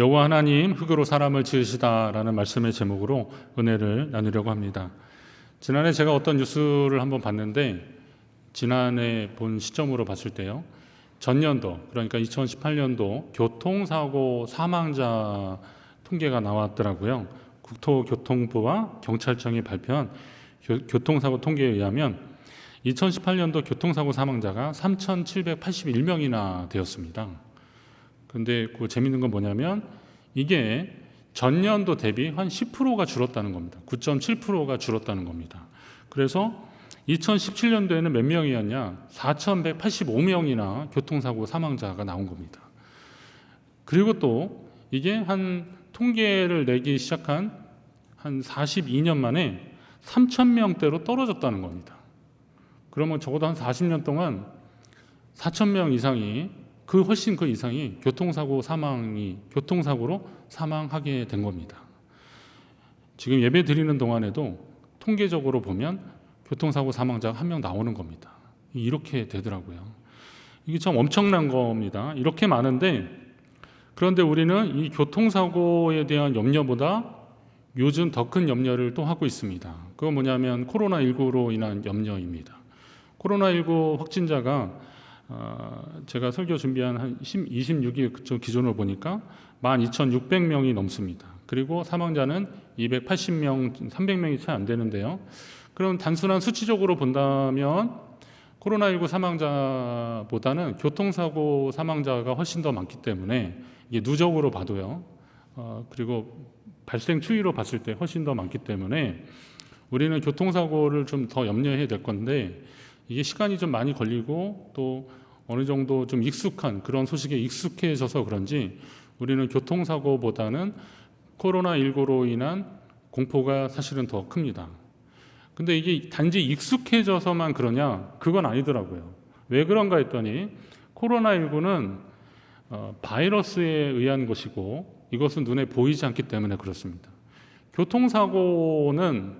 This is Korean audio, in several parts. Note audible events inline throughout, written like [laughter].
여호와 하나님 흙으로 사람을 지으시다라는 말씀의 제목으로 은혜를 나누려고 합니다. 지난해 제가 어떤 뉴스를 한번 봤는데 지난해 본 시점으로 봤을 때요. 전년도 그러니까 2018년도 교통사고 사망자 통계가 나왔더라고요. 국토교통부와 경찰청이 발표한 교, 교통사고 통계에 의하면 2018년도 교통사고 사망자가 3,781명이나 되었습니다. 근데 그 재밌는 건 뭐냐면 이게 전년도 대비 한 10%가 줄었다는 겁니다. 9.7%가 줄었다는 겁니다. 그래서 2017년도에는 몇 명이었냐? 4,185명이나 교통사고 사망자가 나온 겁니다. 그리고 또 이게 한 통계를 내기 시작한 한 42년 만에 3,000명대로 떨어졌다는 겁니다. 그러면 적어도 한 40년 동안 4,000명 이상이 그 훨씬 그 이상이 교통사고 사망이 교통사고로 사망하게 된 겁니다. 지금 예배 드리는 동안에도 통계적으로 보면 교통사고 사망자가 한 명 나오는 겁니다. 이렇게 되더라고요. 이게 참 엄청난 겁니다. 이렇게 많은데 그런데 우리는 이 교통사고에 대한 염려보다 요즘 더 큰 염려를 또 하고 있습니다. 그건 뭐냐면 코로나19로 인한 염려입니다. 코로나19 확진자가 어, 제가 설교 준비한 한 26일 기준으로 보니까 12,600명이 넘습니다. 그리고 사망자는 280명, 300명이 채 안 되는데요. 그럼 단순한 수치적으로 본다면 코로나19 사망자보다는 교통사고 사망자가 훨씬 더 많기 때문에 이게 누적으로 봐도요. 어, 그리고 발생 추이로 봤을 때 훨씬 더 많기 때문에 우리는 교통사고를 좀 더 염려해야 될 건데 이게 시간이 좀 많이 걸리고 또 어느 정도 좀 익숙한 그런 소식에 익숙해져서 그런지 우리는 교통사고보다는 코로나19로 인한 공포가 사실은 더 큽니다. 근데 이게 단지 익숙해져서만 그러냐? 그건 아니더라고요. 왜 그런가 했더니 코로나19는 어, 바이러스에 의한 것이고 이것은 눈에 보이지 않기 때문에 그렇습니다. 교통사고는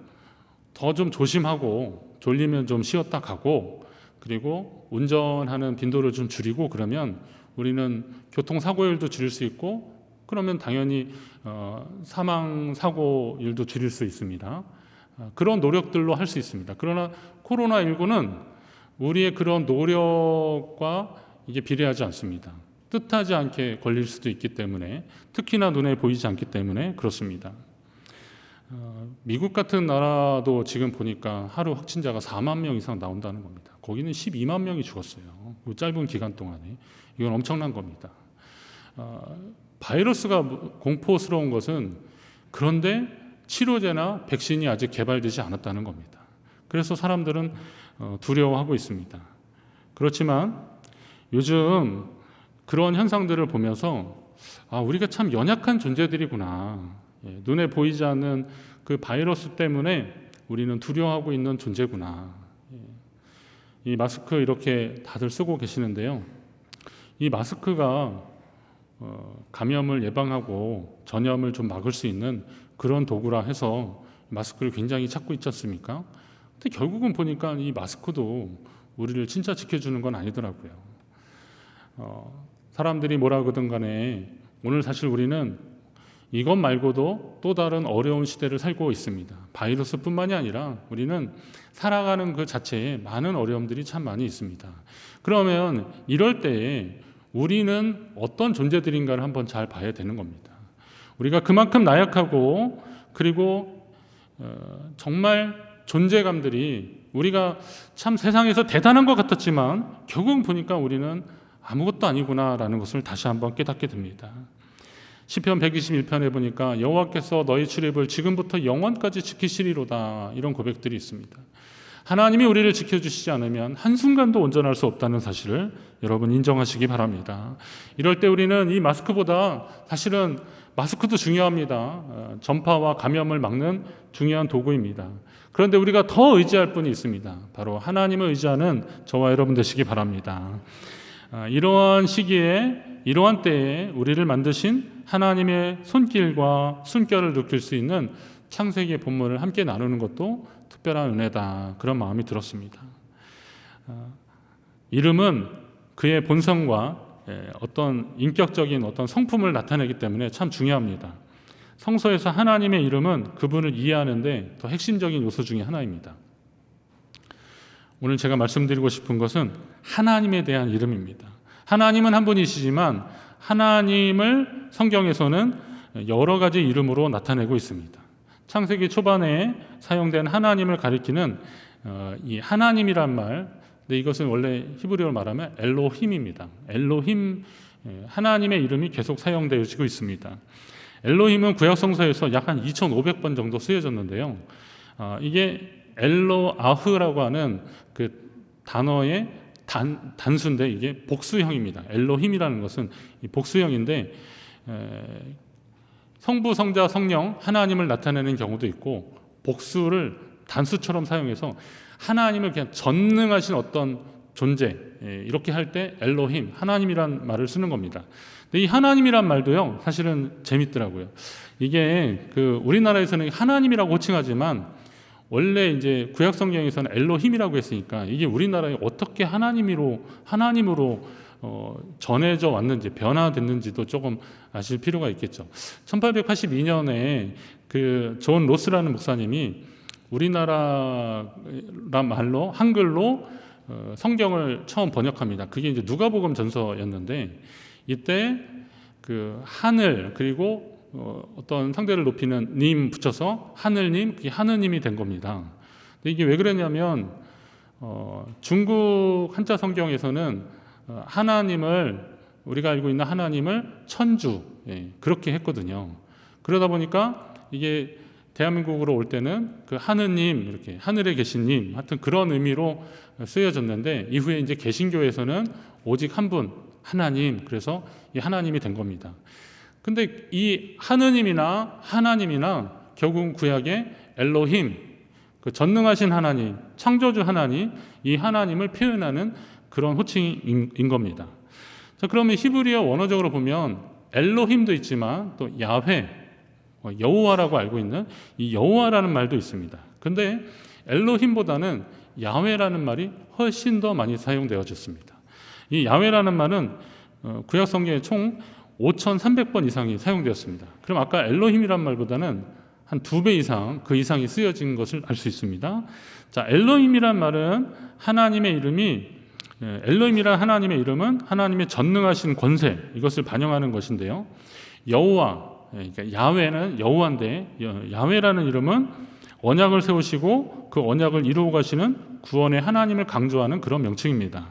더 좀 조심하고 졸리면 좀 쉬었다 가고 그리고 운전하는 빈도를 좀 줄이고 그러면 우리는 교통사고율도 줄일 수 있고 그러면 당연히 어, 사망 사고율도 줄일 수 있습니다. 어, 그런 노력들로 할 수 있습니다. 그러나 코로나 19는 우리의 그런 노력과 이게 비례하지 않습니다. 뜻하지 않게 걸릴 수도 있기 때문에 특히나 눈에 보이지 않기 때문에 그렇습니다. 어, 미국 같은 나라도 지금 보니까 하루 확진자가 4만 명 이상 나온다는 겁니다. 거기는 12만 명이 죽었어요. 이 짧은 기간 동안에 이건 엄청난 겁니다. 어, 바이러스가 공포스러운 것은 그런데 치료제나 백신이 아직 개발되지 않았다는 겁니다. 그래서 사람들은 어, 두려워하고 있습니다. 그렇지만 요즘 그런 현상들을 보면서 아, 우리가 참 연약한 존재들이구나. 예, 눈에 보이지 않는 그 바이러스 때문에 우리는 두려워하고 있는 존재구나. 예, 이 마스크 이렇게 다들 쓰고 계시는데요. 이 마스크가 어, 감염을 예방하고 전염을 좀 막을 수 있는 그런 도구라 해서 마스크를 굉장히 찾고 있지 않습니까? 근데 결국은 보니까 이 마스크도 우리를 진짜 지켜주는 건 아니더라고요. 어, 사람들이 뭐라 그러든 간에 오늘 사실 우리는 이것 말고도 또 다른 어려운 시대를 살고 있습니다. 바이러스뿐만이 아니라 우리는 살아가는 그 자체에 많은 어려움들이 참 많이 있습니다. 그러면 이럴 때에 우리는 어떤 존재들인가를 한번 잘 봐야 되는 겁니다. 우리가 그만큼 나약하고 그리고 어, 정말 존재감들이 우리가 참 세상에서 대단한 것 같았지만 결국 보니까 우리는 아무것도 아니구나라는 것을 다시 한번 깨닫게 됩니다. 시편 121편에 보니까 여호와께서 너희 출입을 지금부터 영원까지 지키시리로다 이런 고백들이 있습니다. 하나님이 우리를 지켜주시지 않으면 한순간도 온전할 수 없다는 사실을 여러분 인정하시기 바랍니다. 이럴 때 우리는 이 마스크보다 사실은 마스크도 중요합니다. 어, 전파와 감염을 막는 중요한 도구입니다. 그런데 우리가 더 의지할 분이 있습니다. 바로 하나님을 의지하는 저와 여러분 되시기 바랍니다. 아, 이러한 시기에 이러한 때에 우리를 만드신 하나님의 손길과 숨결을 느낄 수 있는 창세기의 본문을 함께 나누는 것도 특별한 은혜다 그런 마음이 들었습니다. 아, 이름은 그의 본성과 예, 어떤 인격적인 어떤 성품을 나타내기 때문에 참 중요합니다. 성서에서 하나님의 이름은 그분을 이해하는데 더 핵심적인 요소 중에 하나입니다. 오늘 제가 말씀드리고 싶은 것은 하나님에 대한 이름입니다. 하나님은 한 분이시지만 하나님을 성경에서는 여러 가지 이름으로 나타내고 있습니다. 창세기 초반에 사용된 하나님을 가리키는 어, 이 하나님이란 말, 근데 이것은 원래 히브리어로 말하면 엘로힘입니다. 엘로힘 예, 하나님의 이름이 계속 사용되어지고 있습니다. 엘로힘은 구약 성서에서 약 한 2,500번 정도 쓰여졌는데요. 아, 이게 엘로아흐라고 하는 그 단어의 단, 단수인데 이게 복수형입니다. 엘로힘이라는 것은 이 복수형인데 에, 성부, 성자, 성령 하나님을 나타내는 경우도 있고 복수를 단수처럼 사용해서 하나님을 그냥 전능하신 어떤 존재 예, 이렇게 할 때 엘로힘 하나님이란 말을 쓰는 겁니다. 근데 이 하나님이란 말도요 사실은 재밌더라고요. 이게 그 우리나라에서는 하나님이라고 호칭하지만 원래 이제 구약 성경에서는 엘로힘이라고 했으니까 이게 우리나라에 어떻게 하나님으로 하나님으로 어, 전해져 왔는지 변화됐는지도 조금 아실 필요가 있겠죠. 1882년에 그 존 로스라는 목사님이 우리나라란 말로 한글로 어, 성경을 처음 번역합니다. 그게 이제 누가복음 전서였는데 이때 그 하늘 그리고 어, 어떤 상대를 높이는 님 붙여서 하늘님 그게 하느님이 된 겁니다. 이게 왜 그랬냐면 어, 중국 한자 성경에서는 어, 하나님을 우리가 알고 있는 하나님을 천주 예, 그렇게 했거든요. 그러다 보니까 이게 대한민국으로 올 때는 그 하느님 이렇게 하늘에 계신 님 하여튼 그런 의미로 쓰여졌는데 이후에 이제 개신교에서는 오직 한 분 하나님 그래서 이 하나님이 된 겁니다. 근데 이 하느님이나 하나님이나 결국 구약의 엘로힘 그 전능하신 하나님 창조주 하나님 이 하나님을 표현하는 그런 호칭인 겁니다. 자 그러면 히브리어 원어적으로 보면 엘로힘도 있지만 또 야훼 어, 여호와라고 알고 있는 이 여호와라는 말도 있습니다. 근데 엘로힘보다는 야훼라는 말이 훨씬 더 많이 사용되어졌습니다. 이 야훼라는 말은 어, 구약 성경에 총 5,300번 이상이 사용되었습니다. 그럼 아까 엘로힘이란 말보다는 한 두 배 이상 그 이상이 쓰여진 것을 알 수 있습니다. 자, 엘로힘이란 말은 하나님의 이름이 예, 엘로힘이란 하나님의 이름은 하나님의 전능하신 권세 이것을 반영하는 것인데요. 여호와 예, 그러니까 야훼는 여호와인데 야훼라는 이름은 언약을 세우시고 그 언약을 이루어 가시는 구원의 하나님을 강조하는 그런 명칭입니다.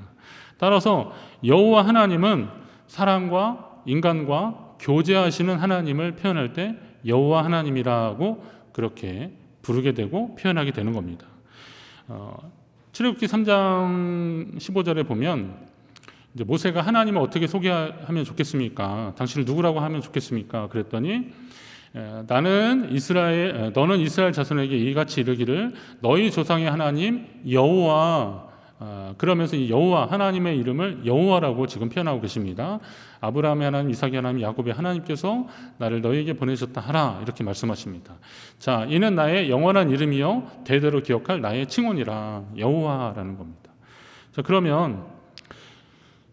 따라서 여호와 하나님은 사랑과 인간과 교제하시는 하나님을 표현할 때 여호와 하나님이라고 그렇게 부르게 되고 표현하게 되는 겁니다. 어, 출애굽기 3장 15절에 보면 이제 모세가 하나님을 어떻게 소개하면 좋겠습니까? 당신을 누구라고 하면 좋겠습니까? 그랬더니 에, 나는 이스라엘 에, 너는 이스라엘 자손에게 이같이 이르기를 너희 조상의 하나님 여호와 아, 그러면서 이 여호와 하나님의 이름을 여호와라고 지금 표현하고 계십니다. 아브라함의 하나님, 이삭의 하나님, 야곱의 하나님께서 나를 너희에게 보내셨다 하라 이렇게 말씀하십니다. 자, 이는 나의 영원한 이름이요 대대로 기억할 나의 칭혼이라 여호와라는 겁니다. 자, 그러면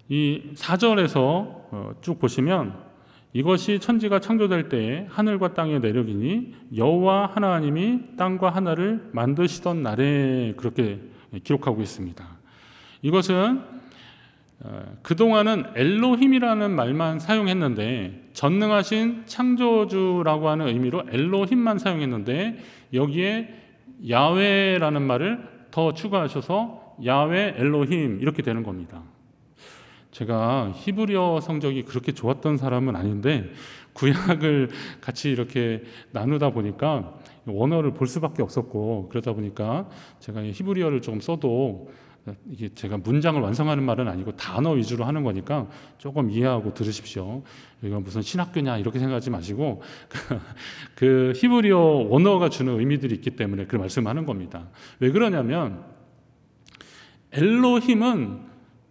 이 4절에서 어, 쭉 보시면 이것이 천지가 창조될 때에 하늘과 땅의 내력이니 여호와 하나님이 땅과 하늘을 만드시던 날에 그렇게 기록하고 있습니다. 이것은 어, 그동안은 엘로힘이라는 말만 사용했는데 전능하신 창조주라고 하는 의미로 엘로힘만 사용했는데 여기에 야훼라는 말을 더 추가하셔서 야훼 엘로힘 이렇게 되는 겁니다. 제가 히브리어 성적이 그렇게 좋았던 사람은 아닌데 구약을 같이 이렇게 나누다 보니까 원어를 볼 수밖에 없었고 그러다 보니까 제가 히브리어를 조금 써도 이게 제가 문장을 완성하는 말은 아니고 단어 위주로 하는 거니까 조금 이해하고 들으십시오. 이건 무슨 신학교냐 이렇게 생각하지 마시고 [laughs] 그 히브리어 원어가 주는 의미들이 있기 때문에 그 말씀하는 겁니다. 왜 그러냐면 엘로힘은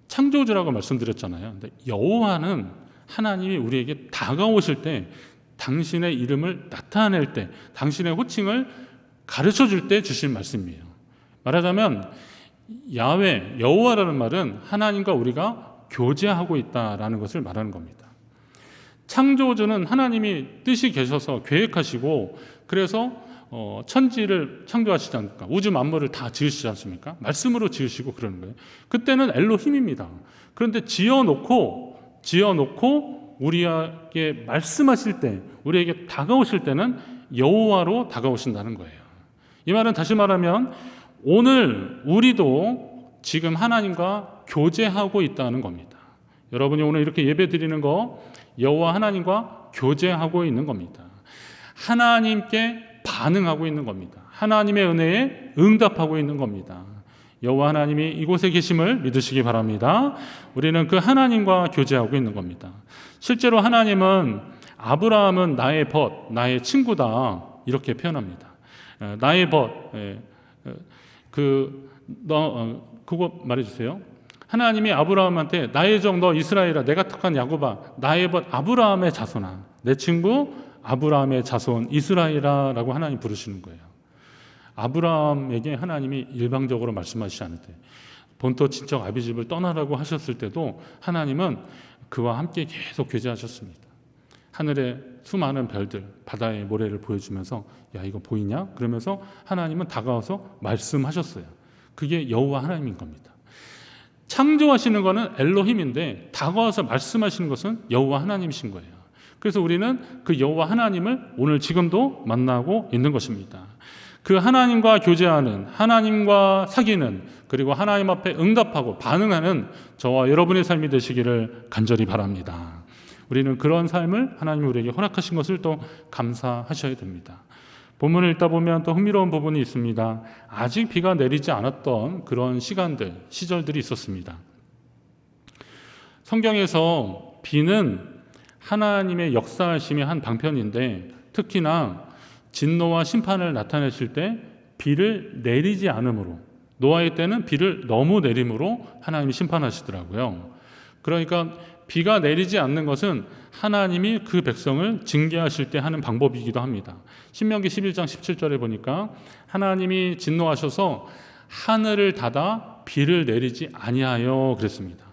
창조주라고 말씀드렸잖아요. 근데 여호와는 하나님이 우리에게 다가오실 때 당신의 이름을 나타낼 때 당신의 호칭을 가르쳐 줄 때 주신 말씀이에요. 말하자면 야훼 여호와라는 말은 하나님과 우리가 교제하고 있다라는 것을 말하는 겁니다. 창조주는 하나님이 뜻이 계셔서 계획하시고 그래서 어, 천지를 창조하시지 않습니까? 우주 만물을 다 지으시지 않습니까? 말씀으로 지으시고 그러는 거예요. 그때는 엘로힘입니다. 그런데 지어놓고 지어놓고 우리에게 말씀하실 때, 우리에게 다가오실 때는 여호와로 다가오신다는 거예요. 이 말은 다시 말하면 오늘 우리도 지금 하나님과 교제하고 있다는 겁니다. 여러분이 오늘 이렇게 예배 드리는 거 여호와 하나님과 교제하고 있는 겁니다. 하나님께 반응하고 있는 겁니다. 하나님의 은혜에 응답하고 있는 겁니다. 여호와 하나님이 이곳에 계심을 믿으시기 바랍니다. 우리는 그 하나님과 교제하고 있는 겁니다. 실제로 하나님은 아브라함은 나의 벗, 나의 친구다 이렇게 표현합니다. 에, 나의 벗, 그, 너, 어, 그거 말해 주세요. 하나님이 아브라함한테 나의 종 너 이스라엘아 내가 택한 야곱아 나의 벗 아브라함의 자손아 내 친구 아브라함의 자손 이스라엘아라고 하나님 부르시는 거예요. 아브라함에게 하나님이 일방적으로 말씀하시지 않을 때 본토 친척 아비집을 떠나라고 하셨을 때도 하나님은 그와 함께 계속 교제하셨습니다. 하늘의 수많은 별들, 바다의 모래를 보여주면서 야 이거 보이냐? 그러면서 하나님은 다가와서 말씀하셨어요. 그게 여호와 하나님인 겁니다. 창조하시는 것은 엘로힘인데 다가와서 말씀하시는 것은 여호와 하나님이신 거예요. 그래서 우리는 그 여호와 하나님을 오늘 지금도 만나고 있는 것입니다. 그 하나님과 교제하는 하나님과 사귀는 그리고 하나님 앞에 응답하고 반응하는 저와 여러분의 삶이 되시기를 간절히 바랍니다. 우리는 그런 삶을 하나님이 우리에게 허락하신 것을 또 감사하셔야 됩니다. 본문을 읽다 보면 또 흥미로운 부분이 있습니다. 아직 비가 내리지 않았던 그런 시간들, 시절들이 있었습니다. 성경에서 비는 하나님의 역사하심의 한 방편인데 특히나 진노와 심판을 나타내실 때 비를 내리지 않으므로 노아의 때는 비를 너무 내림으로 하나님이 심판하시더라고요. 그러니까 비가 내리지 않는 것은 하나님이 그 백성을 징계하실 때 하는 방법이기도 합니다. 신명기 11장 17절에 보니까 하나님이 진노하셔서 하늘을 닫아 비를 내리지 아니하여 그랬습니다.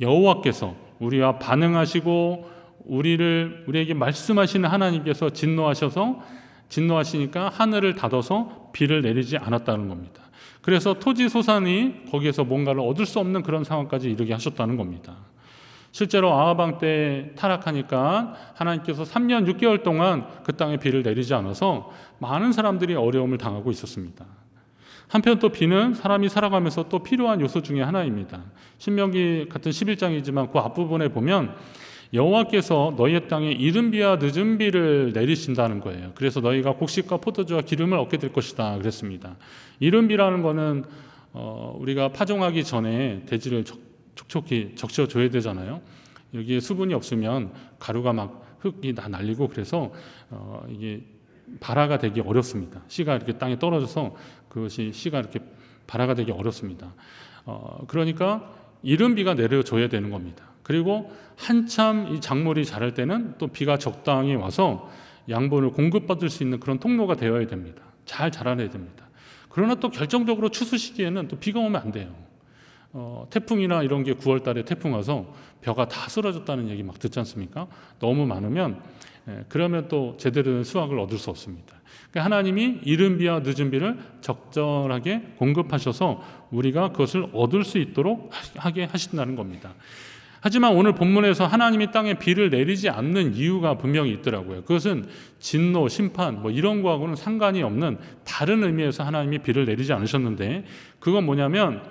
여호와께서 우리와 반응하시고 우리를 우리에게 말씀하시는 하나님께서 진노하셔서 진노하시니까 하늘을 닫아서 비를 내리지 않았다는 겁니다. 그래서 토지 소산이 거기에서 뭔가를 얻을 수 없는 그런 상황까지 이르게 하셨다는 겁니다. 실제로 아하방 때 타락하니까 하나님께서 3년 6개월 동안 그 땅에 비를 내리지 않아서 많은 사람들이 어려움을 당하고 있었습니다. 한편 또 비는 사람이 살아가면서 또 필요한 요소 중의 하나입니다. 신명기 같은 11장이지만 그 앞부분에 보면 여호와께서 너희의 땅에 이른 비와 늦은 비를 내리신다는 거예요. 그래서 너희가 곡식과 포도주와 기름을 얻게 될 것이다 그랬습니다. 이른 비라는 거는 어, 우리가 파종하기 전에 대지를 적, 촉촉히 적셔 줘야 되잖아요. 여기에 수분이 없으면 가루가 막 흙이 다 날리고 그래서 어, 이게 발화가 되기 어렵습니다. 씨가 이렇게 땅에 떨어져서 그것이 씨가 이렇게 발화가 되기 어렵습니다. 어, 그러니까 이른 비가 내려줘야 되는 겁니다. 그리고 한참 이 작물이 자랄 때는 또 비가 적당히 와서 양분을 공급받을 수 있는 그런 통로가 되어야 됩니다. 잘 자라내야 됩니다. 그러나 또 결정적으로 추수 시기에는 또 비가 오면 안 돼요. 어, 태풍이나 이런 게 9월 달에 태풍 와서 벼가 다 쓰러졌다는 얘기 막 듣지 않습니까? 너무 많으면 예, 그러면 또 제대로 된 수확을 얻을 수 없습니다. 그러니까 하나님이 이른 비와 늦은 비를 적절하게 공급하셔서 우리가 그것을 얻을 수 있도록 하게 하신다는 겁니다. 하지만 오늘 본문에서 하나님이 땅에 비를 내리지 않는 이유가 분명히 있더라고요. 그것은 진노, 심판 뭐 이런 거하고는 상관이 없는 다른 의미에서 하나님이 비를 내리지 않으셨는데 그건 뭐냐면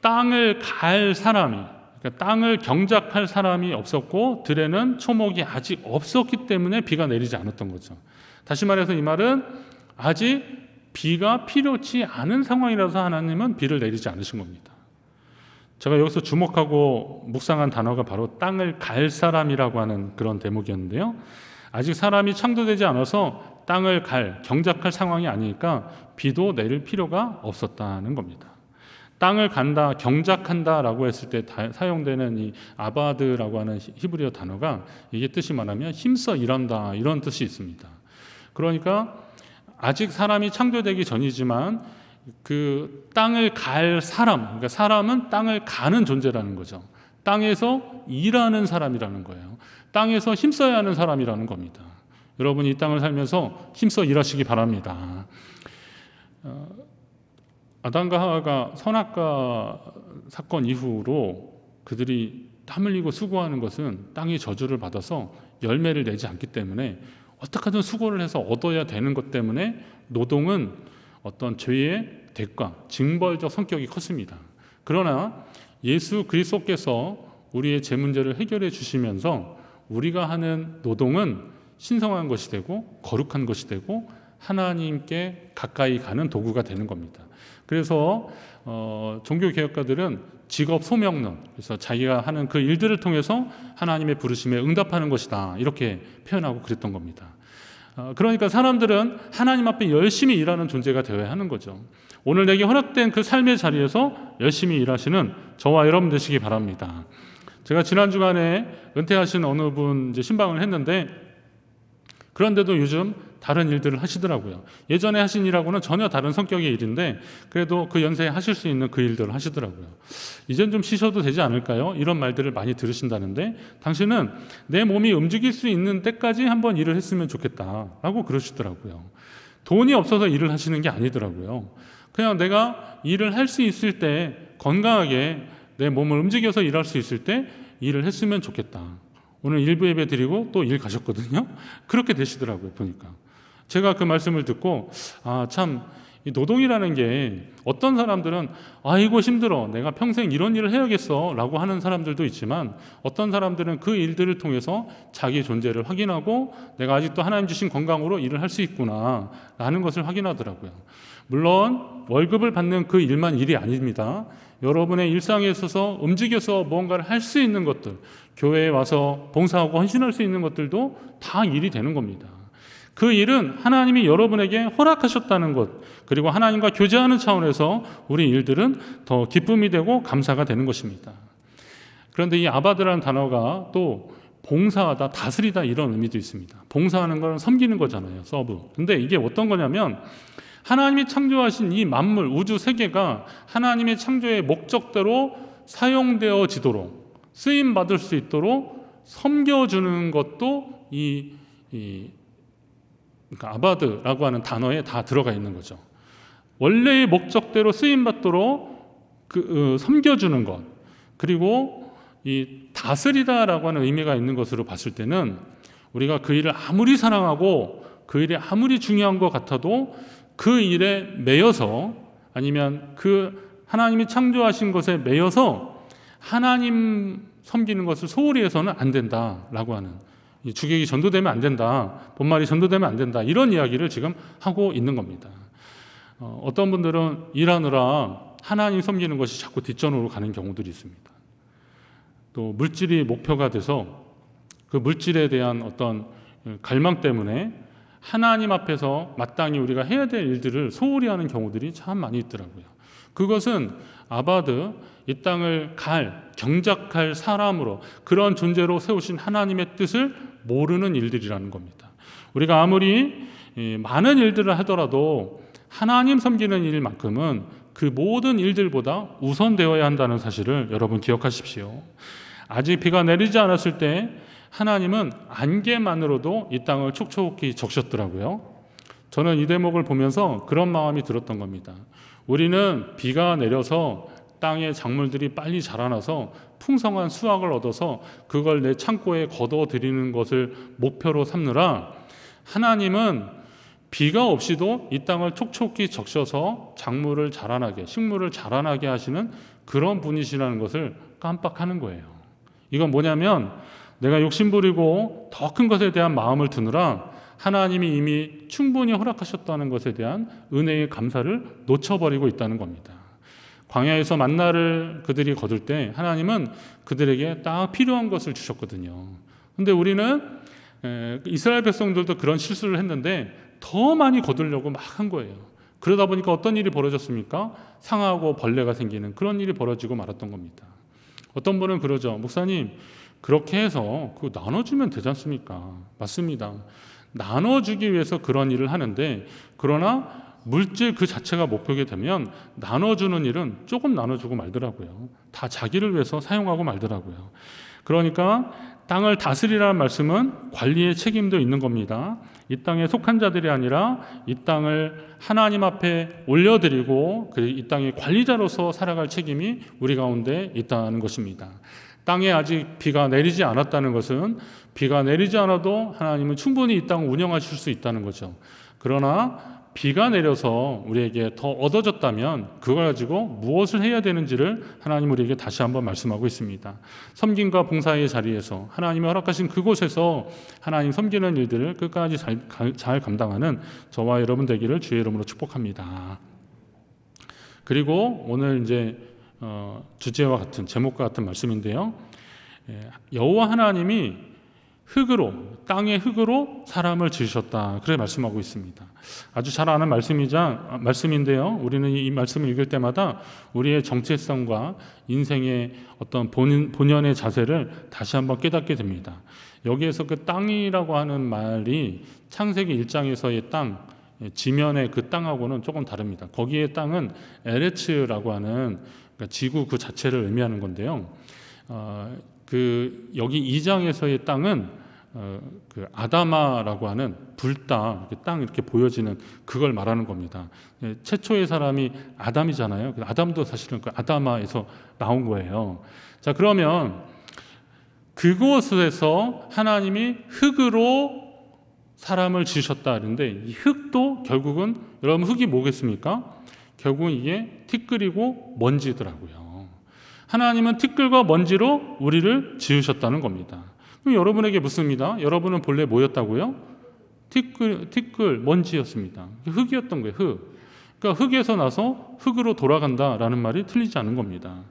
땅을 갈 사람이 그러니까 땅을 경작할 사람이 없었고 들에는 초목이 아직 없었기 때문에 비가 내리지 않았던 거죠. 다시 말해서 이 말은 아직 비가 필요치 않은 상황이라서 하나님은 비를 내리지 않으신 겁니다. 제가 여기서 주목하고 묵상한 단어가 바로 땅을 갈 사람이라고 하는 그런 대목이었는데요. 아직 사람이 창조되지 않아서 땅을 갈, 경작할 상황이 아니니까 비도 내릴 필요가 없었다는 겁니다. 땅을 간다, 경작한다라고 했을 때 사용되는 이 아바드라고 하는 히브리어 단어가 이게 뜻이 말하면 힘써 일한다 이런 뜻이 있습니다. 그러니까 아직 사람이 창조되기 전이지만 그 땅을 갈 사람, 그러니까 사람은 땅을 가는 존재라는 거죠. 땅에서 일하는 사람이라는 거예요. 땅에서 힘써야 하는 사람이라는 겁니다. 여러분이 이 땅을 살면서 힘써 일하시기 바랍니다. 어, 아담과 하와가 선악과 사건 이후로 그들이 땀 흘리고 수고하는 것은 땅이 저주를 받아서 열매를 내지 않기 때문에 어떻게든 수고를 해서 얻어야 되는 것 때문에 노동은 어떤 죄의 대가, 징벌적 성격이 컸습니다. 그러나 예수 그리스도께서 우리의 제 문제를 해결해 주시면서 우리가 하는 노동은 신성한 것이 되고 거룩한 것이 되고 하나님께 가까이 가는 도구가 되는 겁니다. 그래서 어, 종교 개혁가들은 직업 소명론 그래서 자기가 하는 그 일들을 통해서 하나님의 부르심에 응답하는 것이다 이렇게 표현하고 그랬던 겁니다. 어, 그러니까 사람들은 하나님 앞에 열심히 일하는 존재가 되어야 하는 거죠. 오늘 내게 허락된 그 삶의 자리에서 열심히 일하시는 저와 여러분 되시기 바랍니다. 제가 지난 주간에 은퇴하신 어느 분 이제 신방을 했는데 그런데도 요즘 다른 일들을 하시더라고요. 예전에 하신 일하고는 전혀 다른 성격의 일인데 그래도 그 연세에 하실 수 있는 그 일들을 하시더라고요. 이젠 좀 쉬셔도 되지 않을까요? 이런 말들을 많이 들으신다는데 당신은 내 몸이 움직일 수 있는 때까지 한번 일을 했으면 좋겠다라고 그러시더라고요. 돈이 없어서 일을 하시는 게 아니더라고요. 그냥 내가 일을 할 수 있을 때 건강하게 내 몸을 움직여서 일할 수 있을 때 일을 했으면 좋겠다. 오늘 일부 예배 드리고 또 일 가셨거든요. 그렇게 되시더라고요, 보니까. 제가 그 말씀을 듣고, 아, 참, 이 노동이라는 게 어떤 사람들은 아이고 힘들어. 내가 평생 이런 일을 해야겠어. 라고 하는 사람들도 있지만 어떤 사람들은 그 일들을 통해서 자기 존재를 확인하고 내가 아직도 하나님 주신 건강으로 일을 할 수 있구나. 라는 것을 확인하더라고요. 물론 월급을 받는 그 일만 일이 아닙니다. 여러분의 일상에 있어서 움직여서 무언가를 할 수 있는 것들, 교회에 와서 봉사하고 헌신할 수 있는 것들도 다 일이 되는 겁니다. 그 일은 하나님이 여러분에게 허락하셨다는 것, 그리고 하나님과 교제하는 차원에서 우리 일들은 더 기쁨이 되고 감사가 되는 것입니다. 그런데 이 아바드라는 단어가 또 봉사하다, 다스리다 이런 의미도 있습니다. 봉사하는 건 섬기는 거잖아요, 서브. 근데 이게 어떤 거냐면 하나님이 창조하신 이 만물, 우주 세계가 하나님의 창조의 목적대로 사용되어지도록 쓰임 받을 수 있도록 섬겨주는 것도 이, 이 그러니까 아바드라고 하는 단어에 다 들어가 있는 거죠. 원래의 목적대로 쓰임 받도록 그 어, 섬겨주는 것 그리고 이 다스리다라고 하는 의미가 있는 것으로 봤을 때는 우리가 그 일을 아무리 사랑하고 그 일이 아무리 중요한 것 같아도 그 일에 매여서 아니면 그 하나님이 창조하신 것에 매여서 하나님 섬기는 것을 소홀히 해서는 안 된다라고 하는 이 주객이 전도되면 안 된다. 본말이 전도되면 안 된다. 이런 이야기를 지금 하고 있는 겁니다. 어, 어떤 분들은 일하느라 하나님 섬기는 것이 자꾸 뒷전으로 가는 경우들이 있습니다. 또 물질이 목표가 돼서 그 물질에 대한 어떤 갈망 때문에 하나님 앞에서 마땅히 우리가 해야 될 일들을 소홀히 하는 경우들이 참 많이 있더라고요. 그것은 아바드 이 땅을 갈 경작할 사람으로 그런 존재로 세우신 하나님의 뜻을 모르는 일들이라는 겁니다. 우리가 아무리 많은 일들을 하더라도 하나님 섬기는 일만큼은 그 모든 일들보다 우선되어야 한다는 사실을 여러분 기억하십시오. 아직 비가 내리지 않았을 때 하나님은 안개만으로도 이 땅을 촉촉히 적셨더라고요. 저는 이 대목을 보면서 그런 마음이 들었던 겁니다. 우리는 비가 내려서 땅의 작물들이 빨리 자라나서 풍성한 수확을 얻어서 그걸 내 창고에 걷어 들이는 것을 목표로 삼느라 하나님은 비가 없이도 이 땅을 촉촉히 적셔서 작물을 자라나게 식물을 자라나게 하시는 그런 분이시라는 것을 깜빡하는 거예요. 이건 뭐냐면 내가 욕심부리고 더 큰 것에 대한 마음을 두느라 하나님이 이미 충분히 허락하셨다는 것에 대한 은혜의 감사를 놓쳐버리고 있다는 겁니다. 광야에서 만나를 그들이 거둘 때 하나님은 그들에게 딱 필요한 것을 주셨거든요. 근데 우리는 이스라엘 백성들도 그런 실수를 했는데 더 많이 거두려고 막 한 거예요. 그러다 보니까 어떤 일이 벌어졌습니까? 상하고 벌레가 생기는 그런 일이 벌어지고 말았던 겁니다. 어떤 분은 그러죠. 목사님, 그렇게 해서 그 나눠주면 되지 않습니까? 맞습니다. 나눠주기 위해서 그런 일을 하는데, 그러나 물질 그 자체가 목표게 되면 나눠주는 일은 조금 나눠주고 말더라고요. 다 자기를 위해서 사용하고 말더라고요. 그러니까 땅을 다스리라는 말씀은 관리의 책임도 있는 겁니다. 이 땅에 속한 자들이 아니라 이 땅을 하나님 앞에 올려드리고 그 이 땅의 관리자로서 살아갈 책임이 우리 가운데 있다는 것입니다. 땅에 아직 비가 내리지 않았다는 것은 비가 내리지 않아도 하나님은 충분히 이 땅을 운영하실 수 있다는 거죠. 그러나 비가 내려서 우리에게 더 얻어졌다면 그걸 가지고 무엇을 해야 되는지를 하나님 우리에게 다시 한번 말씀하고 있습니다. 섬김과 봉사의 자리에서 하나님이 허락하신 그곳에서 하나님 섬기는 일들을 끝까지 잘, 잘 감당하는 저와 여러분 되기를 주의 이름으로 축복합니다. 그리고 오늘 이제 어, 주제와 같은 제목과 같은 말씀인데요. 예, 여호와 하나님이 흙으로 땅의 흙으로 사람을 지으셨다. 그렇게 말씀하고 있습니다. 아주 잘 아는 말씀이자 말씀인데요. 우리는 이 말씀을 읽을 때마다 우리의 정체성과 인생의 어떤 본, 본연의 자세를 다시 한번 깨닫게 됩니다. 여기에서 그 땅이라고 하는 말이 창세기 1장에서의 땅, 지면의 그 땅하고는 조금 다릅니다. 거기에 땅은 에레츠라고 하는 그러니까 지구 그 자체를 의미하는 건데요. 어, 그 여기 2장에서의 땅은 어, 그 아다마라고 하는 이렇게 땅 이렇게 보여지는 그걸 말하는 겁니다. 예, 최초의 사람이 아담이잖아요. 그 아담도 사실은 그 아다마에서 나온 거예요. 자 그러면 그곳에서 하나님이 흙으로 사람을 지으셨다 그러는데 이 흙도 결국은 여러분 흙이 뭐겠습니까? 결국은 이게 티끌이고 먼지더라고요. 하나님은 티끌과 먼지로 우리를 지으셨다는 겁니다. 그럼 여러분에게 묻습니다. 여러분은 본래 뭐였다고요? 티끌, 티끌, 먼지였습니다. 흙이었던 거예요, 흙. 그러니까 흙에서 나서 흙으로 돌아간다라는 말이 틀리지 않은 겁니다.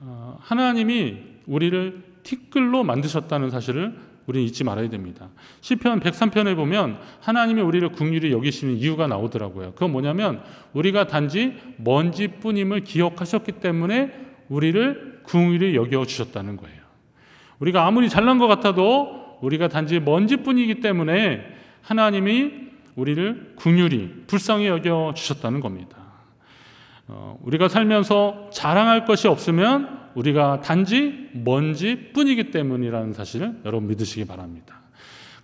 어, 하나님이 우리를 티끌로 만드셨다는 사실을 우리는 잊지 말아야 됩니다. 시편 103편에 보면 하나님이 우리를 국률이 여기시는 이유가 나오더라고요. 그건 뭐냐면 우리가 단지 먼지뿐임을 기억하셨기 때문에 우리를 궁휼히 여겨 주셨다는 거예요. 우리가 아무리 잘난 것 같아도 우리가 단지 먼지뿐이기 때문에 하나님이 우리를 궁휼히 불쌍히 여겨 주셨다는 겁니다. 어, 우리가 살면서 자랑할 것이 없으면 우리가 단지 먼지뿐이기 때문이라는 사실을 여러분 믿으시기 바랍니다.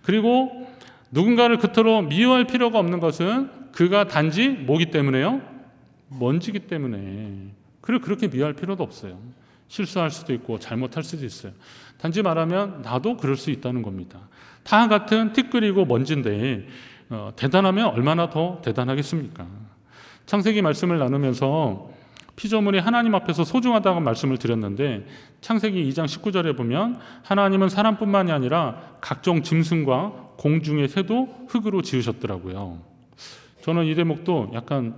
그리고 누군가를 그토록 미워할 필요가 없는 것은 그가 단지 뭐기 때문에요? 먼지기 때문에. 그리고 그렇게 미워할 필요도 없어요. 실수할 수도 있고 잘못할 수도 있어요. 단지 말하면 나도 그럴 수 있다는 겁니다. 다 같은 티끌이고 먼지인데 어, 대단하면 얼마나 더 대단하겠습니까? 창세기 말씀을 나누면서 피조물이 하나님 앞에서 소중하다고 말씀을 드렸는데 창세기 2장 19절에 보면 하나님은 사람뿐만이 아니라 각종 짐승과 공중의 새도 흙으로 지으셨더라고요. 저는 이 대목도 약간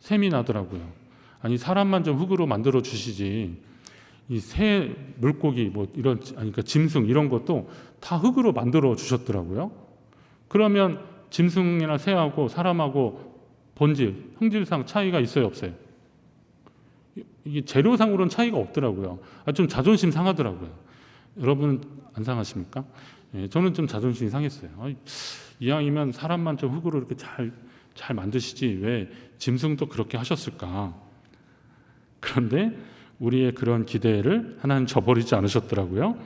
셈이 나더라고요. 아니 사람만 좀 흙으로 만들어 주시지 이 새 물고기 뭐 이런 아니 그러니까 짐승 이런 것도 다 흙으로 만들어 주셨더라고요. 그러면 짐승이나 새하고 사람하고 본질, 형질상 차이가 있어요, 없어요? 이게 재료상으로는 차이가 없더라고요. 아, 좀 자존심 상하더라고요. 여러분 안 상하십니까? 예, 저는 좀 자존심이 상했어요. 아, 이왕이면 사람만 좀 흙으로 이렇게 잘, 잘 만드시지 왜 짐승도 그렇게 하셨을까? 그런데 우리의 그런 기대를 하나님 저버리지 않으셨더라고요.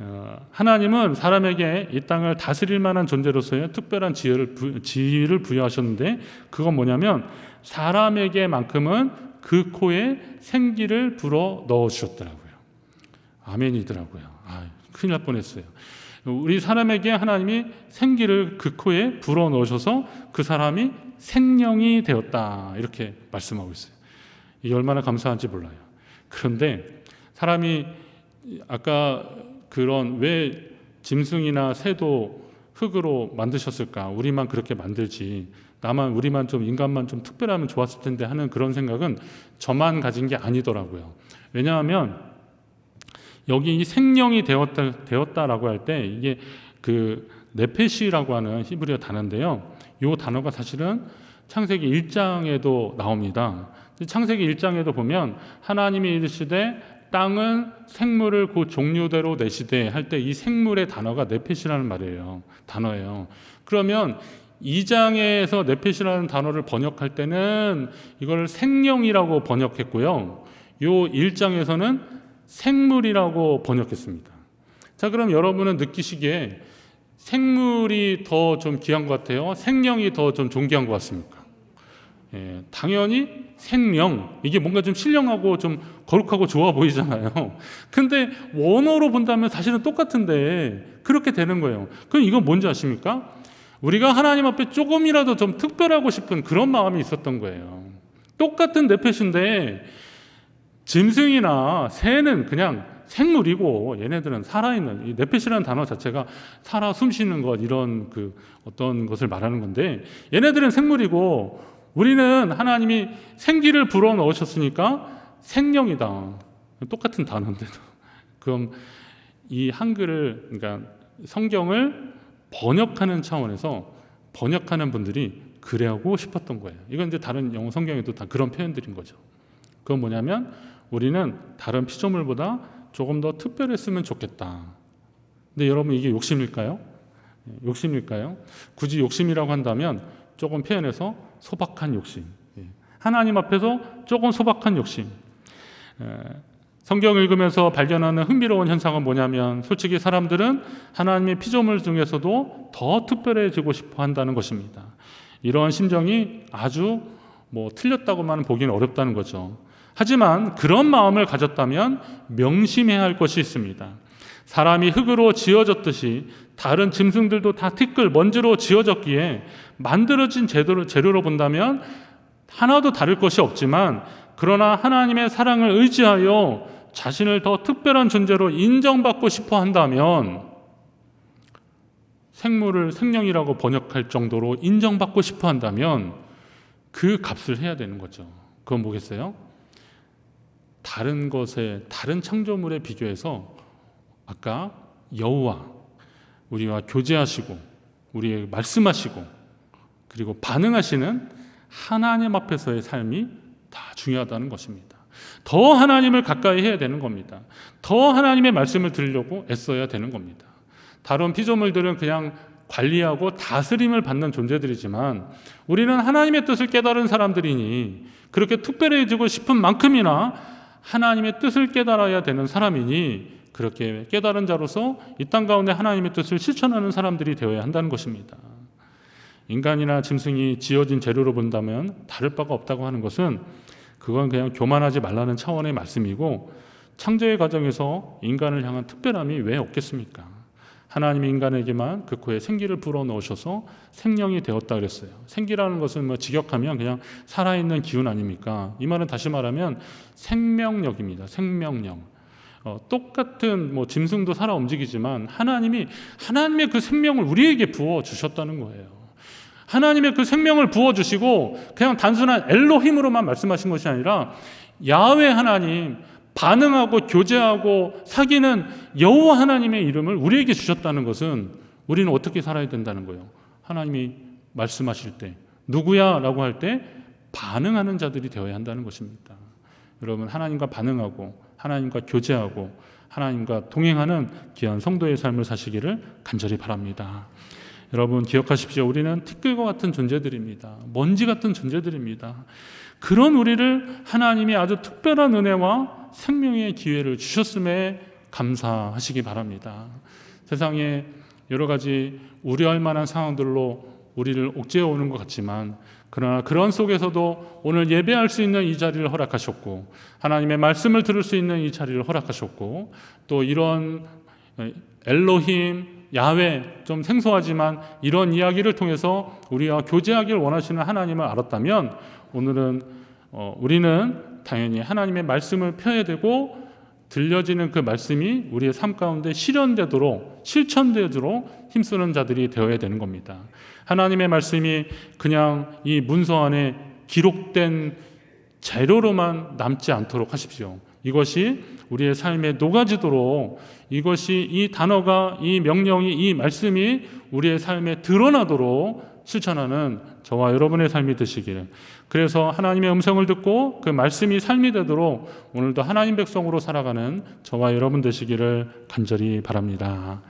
어, 하나님은 사람에게 이 땅을 다스릴 만한 존재로서의 특별한 지혜를, 부, 지혜를 부여하셨는데 그건 뭐냐면 사람에게만큼은 그 코에 생기를 불어 넣어 주셨더라고요. 아멘이더라고요. 아, 큰일 날 뻔했어요. 우리 사람에게 하나님이 생기를 그 코에 불어 넣으셔서 그 사람이 생명이 되었다. 이렇게 말씀하고 있어요. 이게 얼마나 감사한지 몰라요. 그런데 사람이 아까 그런 왜 짐승이나 새도 흙으로 만드셨을까? 우리만 그렇게 만들지. 나만 우리만 좀 인간만 좀 특별하면 좋았을 텐데 하는 그런 생각은 저만 가진 게 아니더라고요. 왜냐하면 여기 이 생명이 되었다 되었다라고 할 때 이게 그 네페시라고 하는 히브리어 단어인데요. 이 단어가 사실은 창세기 1장에도 나옵니다. 창세기 1장에도 보면 하나님이 이르시되 땅은 생물을 그 종류대로 내시되 할 때 이 생물의 단어가 네페시라는 말이에요. 단어예요. 그러면 2장에서 네펫이라는 단어를 번역할 때는 이걸 생명이라고 번역했고요. 요 1장에서는 생물이라고 번역했습니다. 자, 그럼 여러분은 느끼시기에 생물이 더 좀 귀한 것 같아요? 생명이 더 좀 존귀한 것 같습니까? 예, 당연히 생명 이게 뭔가 좀 신령하고 좀 거룩하고 좋아 보이잖아요. [laughs] 근데 원어로 본다면 사실은 똑같은데 그렇게 되는 거예요. 그럼 이건 뭔지 아십니까? 우리가 하나님 앞에 조금이라도 좀 특별하고 싶은 그런 마음이 있었던 거예요. 똑같은 네펫인데 짐승이나 새는 그냥 생물이고 얘네들은 살아있는 이 네펫이라는 단어 자체가 살아 숨쉬는 것 이런 그 어떤 것을 말하는 건데 얘네들은 생물이고 우리는 하나님이 생기를 불어 넣으셨으니까 생명이다. 똑같은 단어인데도. [laughs] 그럼 이 한글을 그러니까 성경을 번역하는 차원에서 번역하는 분들이 그래하고 싶었던 거예요. 이건 이제 다른 영어 성경에도 다 그런 표현들인 거죠. 그건 뭐냐면 우리는 다른 피조물보다 조금 더 특별했으면 좋겠다. 근데 여러분 이게 욕심일까요? 예, 욕심일까요? 굳이 욕심이라고 한다면 조금 표현해서 소박한 욕심. 예. 하나님 앞에서 조금 소박한 욕심. 에, 성경 읽으면서 발견하는 흥미로운 현상은 뭐냐면 솔직히 사람들은 하나님의 피조물 중에서도 더 특별해지고 싶어 한다는 것입니다. 이러한 심정이 아주 뭐 틀렸다고만 보기는 어렵다는 거죠. 하지만 그런 마음을 가졌다면 명심해야 할 것이 있습니다. 사람이 흙으로 지어졌듯이 다른 짐승들도 다 티끌, 먼지로 지어졌기에 만들어진 재료로, 재료로 본다면 하나도 다를 것이 없지만 그러나 하나님의 사랑을 의지하여 자신을 더 특별한 존재로 인정받고 싶어 한다면 생물을 생명이라고 번역할 정도로 인정받고 싶어 한다면 그 값을 해야 되는 거죠. 그건 뭐겠어요? 다른 것에 다른 창조물에 비교해서 아까 여호와 우리와 교제하시고 우리에게 말씀하시고 그리고 반응하시는 하나님 앞에서의 삶이 다 중요하다는 것입니다. 더 하나님을 가까이 해야 되는 겁니다. 더 하나님의 말씀을 들으려고 애써야 되는 겁니다. 다른 피조물들은 그냥 관리하고 다스림을 받는 존재들이지만 우리는 하나님의 뜻을 깨달은 사람들이니 그렇게 특별해지고 싶은 만큼이나 하나님의 뜻을 깨달아야 되는 사람이니 그렇게 깨달은 자로서 이 땅 가운데 하나님의 뜻을 실천하는 사람들이 되어야 한다는 것입니다. 인간이나 짐승이 지어진 재료로 본다면 다를 바가 없다고 하는 것은 그건 그냥 교만하지 말라는 차원의 말씀이고 창조의 과정에서 인간을 향한 특별함이 왜 없겠습니까? 하나님이 인간에게만 그 코에 생기를 불어 넣으셔서 생명이 되었다 그랬어요. 생기라는 것은 뭐 직역하면 그냥 살아있는 기운 아닙니까? 이 말은 다시 말하면 생명력입니다. 생명력. 어, 똑같은 뭐 짐승도 살아 움직이지만 하나님이 하나님의 그 생명을 우리에게 부어 주셨다는 거예요. 하나님의 그 생명을 부어 주시고 그냥 단순한 엘로힘으로만 말씀하신 것이 아니라 야훼 하나님 반응하고 교제하고 사귀는 여호와 하나님의 이름을 우리에게 주셨다는 것은 우리는 어떻게 살아야 된다는 거예요. 하나님이 말씀하실 때 누구야라고 할 때 반응하는 자들이 되어야 한다는 것입니다. 여러분 하나님과 반응하고 하나님과 교제하고 하나님과 동행하는 귀한 성도의 삶을 사시기를 간절히 바랍니다. 여러분 기억하십시오. 우리는 티끌과 같은 존재들입니다. 먼지 같은 존재들입니다. 그런 우리를 하나님이 아주 특별한 은혜와 생명의 기회를 주셨음에 감사하시기 바랍니다. 세상에 여러 가지 우려할 만한 상황들로 우리를 옥죄어 오는 것 같지만 그러나 그런 속에서도 오늘 예배할 수 있는 이 자리를 허락하셨고 하나님의 말씀을 들을 수 있는 이 자리를 허락하셨고 또 이런 엘로힘 야외 좀 생소하지만 이런 이야기를 통해서 우리와 교제하기를 원하시는 하나님을 알았다면 오늘은 어, 우리는 당연히 하나님의 말씀을 펴야 되고 들려지는 그 말씀이 우리의 삶 가운데 실현되도록 실천되도록 힘쓰는 자들이 되어야 되는 겁니다. 하나님의 말씀이 그냥 이 문서 안에 기록된 재료로만 남지 않도록 하십시오. 이것이 우리의 삶에 녹아지도록 이것이 이 단어가 이 명령이 이 말씀이 우리의 삶에 드러나도록 실천하는 저와 여러분의 삶이 되시기를. 그래서 하나님의 음성을 듣고 그 말씀이 삶이 되도록 오늘도 하나님 백성으로 살아가는 저와 여러분 되시기를 간절히 바랍니다.